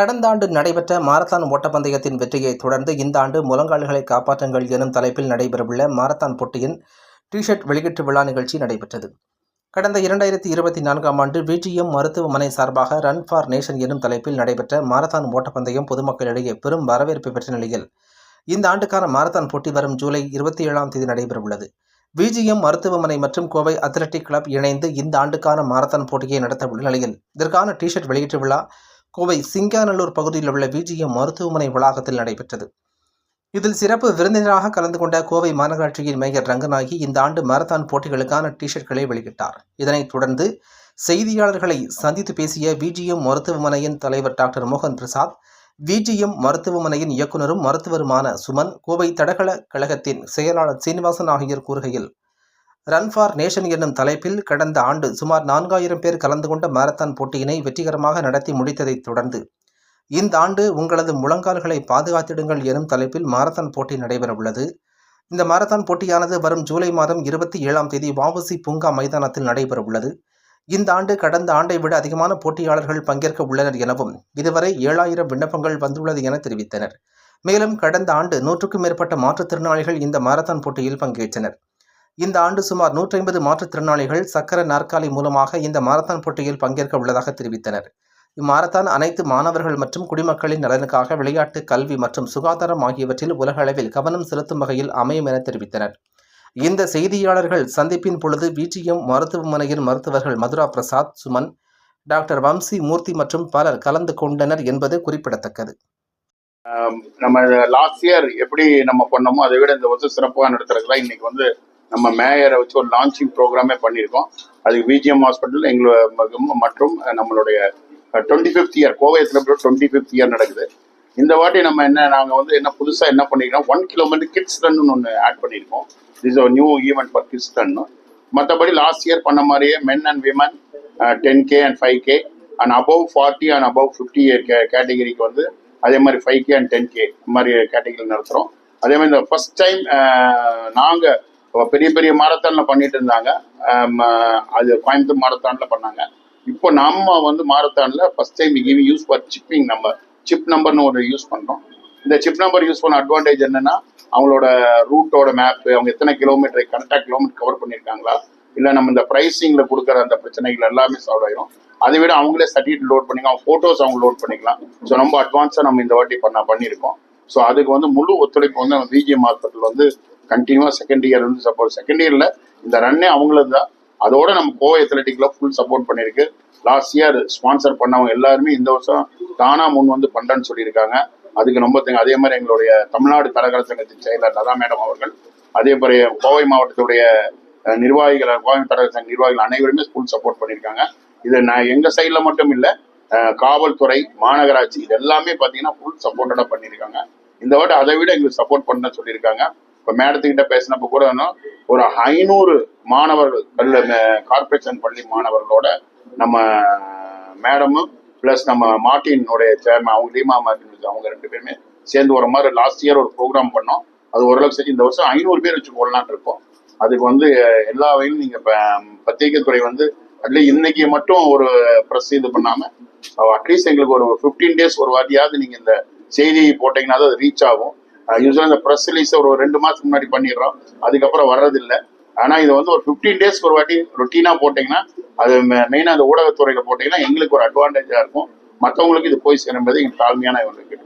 கடந்த ஆண்டு நடைபெற்ற மாரத்தான் ஓட்டப்பந்தயத்தின் வெற்றியை தொடர்ந்து இந்த ஆண்டு முழங்கால்களை காப்பாற்றுங்கள் எனும் தலைப்பில் நடைபெறவுள்ள மாரத்தான் போட்டியின் டிஷர்ட் வெளியீட்டு விழா நிகழ்ச்சி நடைபெற்றது. கடந்த இரண்டாயிரத்தி இருபத்தி நான்காம் ஆண்டு விஜிஎம் மருத்துவமனை சார்பாக ரன் ஃபார் நேஷன் எனும் தலைப்பில் நடைபெற்ற மாரத்தான் ஓட்டப்பந்தயம் பொதுமக்களிடையே பெரும் வரவேற்பு பெற்ற நிலையில் இந்த ஆண்டுக்கான மாரத்தான் போட்டி வரும் ஜூலை இருபத்தி ஏழாம் தேதி நடைபெறவுள்ளது. விஜிஎம் மருத்துவமனை மற்றும் கோவை அத்லெட்டிக் கிளப் இணைந்து இந்த ஆண்டுக்கான மாரத்தான் போட்டியை நடத்தவுள்ள நிலையில் இதற்கான டிஷர்ட் வெளியீட்டு விழா கோவை சிங்காநல்லூர் பகுதியில் உள்ள விஜிஎம் மருத்துவமனை வளாகத்தில் நடைபெற்றது. இதில் சிறப்பு விருந்தினராக கலந்து கொண்ட கோவை மாநகராட்சியின் மேயர் ரங்கநாயகி இந்த ஆண்டு மாரத்தான் போட்டிகளுக்கான டிஷர்ட்களை வெளியிட்டார். இதனைத் தொடர்ந்து செய்தியாளர்களை சந்தித்து பேசிய விஜிஎம் மருத்துவமனையின் தலைவர் டாக்டர் மோகன் பிரசாத் விஜிஎம் மருத்துவமனையின் இயக்குனரும் மருத்துவருமான சுமன் கோவை தடகள கழகத்தின் செயலாளர் சீனிவாசன் ஆகியோர் கூறுகையில் ரன் ஃபார் நேஷன் என்னும் தலைப்பில் கடந்த ஆண்டு சுமார் நான்காயிரம் பேர் கலந்து கொண்ட மாரத்தான் போட்டியினை வெற்றிகரமாக நடத்தி முடித்ததைத் தொடர்ந்து இந்த ஆண்டு உங்களது முழங்கால்களை பாதுகாத்திடுங்கள் எனும் தலைப்பில் மாரத்தான் போட்டி நடைபெறவுள்ளது. இந்த மாரத்தான் போட்டியானது வரும் ஜூலை மாதம் இருபத்தி ஏழாம் தேதி வாவசி பூங்கா மைதானத்தில் நடைபெறவுள்ளது. இந்த ஆண்டு கடந்த ஆண்டை விட அதிகமான போட்டியாளர்கள் பங்கேற்க உள்ளனர் எனவும் இதுவரை ஏழாயிரம் விண்ணப்பங்கள் வந்துள்ளது என தெரிவித்தனர். மேலும் கடந்த ஆண்டு நூற்றுக்கும் மேற்பட்ட மாற்றுத்திறனாளிகள் இந்த மாரத்தான் போட்டியில் பங்கேற்றனர். இந்த ஆண்டு சுமார் 150 மாற்றுத்திறனாளிகள் சக்கர நாற்காலி மூலமாக இந்த மாரத்தான் போட்டியில் பங்கேற்க உள்ளதாக தெரிவித்தனர். இம்மாரத்தான் அனைத்து மாணவர்கள் மற்றும் குடிமக்களின் நலனுக்காக விளையாட்டு கல்வி மற்றும் சுகாதாரம் ஆகியவற்றில் உலக அளவில் கவனம் செலுத்தும் வகையில் அமையும் என தெரிவித்தனர். இந்த செய்தியாளர்கள் சந்திப்பின் பொழுது விஜிஎம் மருத்துவமனையின் மருத்துவர்கள் மதுரா பிரசாத் சுமன் டாக்டர் வம்சி மூர்த்தி மற்றும் பலர் கலந்து கொண்டனர் என்பது குறிப்பிடத்தக்கது. நம்ம லாஸ்ட் இயர் எப்படி நம்ம பண்ணோமோ அதை விட இந்த வருஷம் சிறப்பாக நடத்துறதுலாம் இன்னைக்கு வந்து நம்ம மேயரை வச்சு ஒரு லான்ச்சிங் ப்ரோக்ராமே பண்ணியிருக்கோம். அதுக்கு விஜிஎம் ஹாஸ்பிட்டல் எங்களோட மற்றும் நம்மளுடைய டுவெண்ட்டி ஃபிஃப்த் இயர் கோவையத்தில் டுவெண்ட்டி ஃபிஃப்த் இயர் நடக்குது. இந்த வாட்டி நம்ம என்ன நாங்கள் வந்து என்ன புதுசாக என்ன பண்ணிருக்கோம் ஒன் கிலோமீட்டர் கிட்ஸ் ரன்னு ஒன்று ஆட் பண்ணியிருக்கோம் இஸ் ஒரு new event for kids run மற்றபடி லாஸ்ட் இயர் பண்ண மாதிரியே men and women ten K and five K and above forty and above fifty கேட்டகரிக்கு வந்து அதே மாதிரி five K and ten K மாதிரி கேட்டகரி நடத்துகிறோம் அதே மாதிரி இந்த ஃபஸ்ட் டைம் நாங்கள் பெரிய பெரிய மாரத்தானில் பண்ணிட்டு இருந்தாங்க. அது கோயம்புத்தூர் மாரத்தானில் பண்ணாங்க. இப்போ நம்ம வந்து மாரத்தானில் first time give use for chipping number chip நம்பர்னு ஒரு யூஸ் பண்ணுறோம் இந்த சிப் நம்பர் யூஸ் பண்ண அட்வான்டேஜ் என்னன்னா அவங்களோட ரூட்டோட மேப் அவங்க எத்தனை கிலோமீட்டர் கரெக்டாக கிலோமீட்டர் கவர் பண்ணியிருக்காங்களா இல்லை நம்ம இந்த ப்ரைஸிங்கில் கொடுக்குற அந்த பிரச்சனைகள் எல்லாமே சால்வ் ஆயிரும். அதை விட அவங்களே சர்டிஃபிகேட் லோட் பண்ணிக்கலாம். ஃபோட்டோஸ் அவங்க லோட் பண்ணிக்கலாம். ஸோ ரொம்ப அட்வான்ஸாக நம்ம இந்த வாட்டி பண்ண பண்ணியிருக்கோம். ஸோ அதுக்கு வந்து முழு ஒத்துழைப்பு வந்து நம்ம பிஜிஎம் ஹாஸ்பிட்டல் வந்து கண்டினியூவாக செகண்ட் இயர் வந்து சப்போர்ட் செகண்ட் இயரில் இந்த ரன்னே அவங்களது தான். அதோட நம்ம கோவை அத்லெட்டிக்ல ஃபுல் சப்போர்ட் பண்ணியிருக்கு. லாஸ்ட் இயர் ஸ்பான்சர் பண்ணவங்க எல்லாருமே இந்த வருஷம் தானா முன் வந்து பண்றேன்னு சொல்லியிருக்காங்க. அதுக்கு ரொம்ப தேங்க் அதே மாதிரி எங்களுடைய தமிழ்நாடு தரகர சங்கத்தின் செயலர் லதா மேடம் அவர்கள் அதே மாதிரி கோவை மாவட்டத்துடைய நிர்வாகிகள் கோவை தரகர சங்க நிர்வாகிகள் அனைவருமே ஃபுல் சப்போர்ட் பண்ணியிருக்காங்க. இது நான் எங்க சைடில் மட்டும் இல்லை காவல்துறை மாநகராட்சி இது எல்லாமே பார்த்தீங்கன்னா ஃபுல் சப்போர்ட்டடாக பண்ணியிருக்காங்க. இந்த வாட்டி அதை விட எங்களுக்கு சப்போர்ட் பண்ண சொல்லியிருக்காங்க. இப்போ மேடத்துக்கிட்ட பேசினப்ப கூட இன்னும் ஒரு ஐநூறு மாணவர்கள் கல்ல கார்பரேஷன் பள்ளி மாணவர்களோட நம்ம மேடமும் ப்ளஸ் நம்ம மார்டினுடைய சேர்மன் அவங்க லீமா மார்டின் அவங்க ரெண்டு பேருமே சேர்ந்து ஒரு மாதிரி லாஸ்ட் இயர் ஒரு ப்ரோக்ராம் பண்ணோம். அது ஓரளவுக்கு சரி இந்த வருஷம் ஐநூறு பேர் வச்சு கொள்ளலாம்னு இருக்கோம். அதுக்கு வந்து எல்லா வகையிலும் நீங்க பத்திரிகை துறை வந்து அட்லீஸ்ட் இன்னைக்கு மட்டும் ஒரு ப்ரெஸ் இது பண்ணாம அட்லீஸ்ட் எங்களுக்கு ஒரு ஃபிஃப்டீன் டேஸ் ஒரு வாட்டியாவது நீங்க இந்த செய்தி போட்டீங்கன்னா தான் அது ரீச் ஆகும். யூஸ்வலாக இந்த ப்ரெஸ் ரிலீஸ் ஒரு ரெண்டு மாதத்துக்கு முன்னாடி பண்ணிடுறோம். அதுக்கப்புறம் வர்றதில்லை. ஆனால் இது வந்து ஒரு ஃபிஃப்டீன் டேஸ்க்கு ஒரு வாட்டி ரொட்டீனாக போட்டிங்கன்னா அது மெயினாக அந்த ஊடகத்துறையில் போட்டிங்கன்னா எங்களுக்கு ஒரு அட்வான்டேஜாக இருக்கும். மற்றவங்களுக்கு இது போய் சேரும்போது எங்களுக்கு தாழ்மையான இவங்களுக்கு